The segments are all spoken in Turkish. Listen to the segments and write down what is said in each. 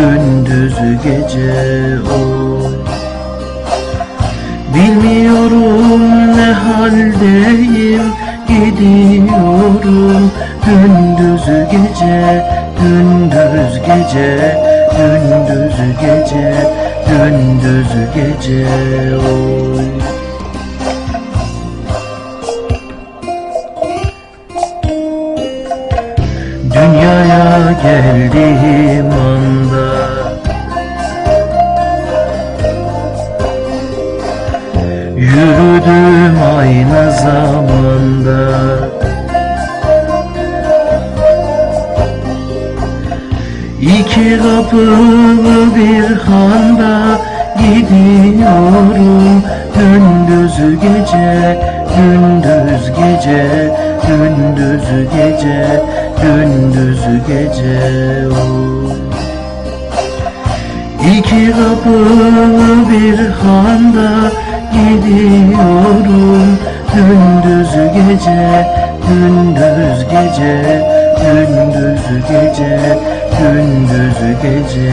Gündüz gece oy Bilmiyorum ne haldeyim Gidiyorum gündüz gece Gündüz gece Gündüz gece Gündüz gece oy Dünyaya geldiğim anda zamanda İki kapılı bir handa gidiyorum Gündüz gece, gündüz gece, gündüz gece, gündüz gece oy. İki kapılı bir handa Gündüz gece, gündüz gece, gündüz gece, gündüz gece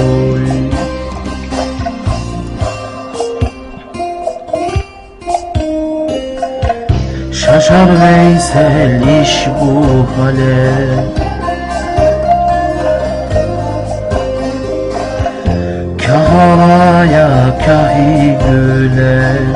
oy. Şaşar Veysel iş bu hale Kah havaya kahi güle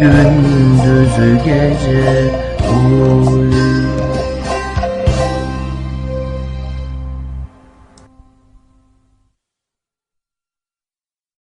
gündüz gece Oy.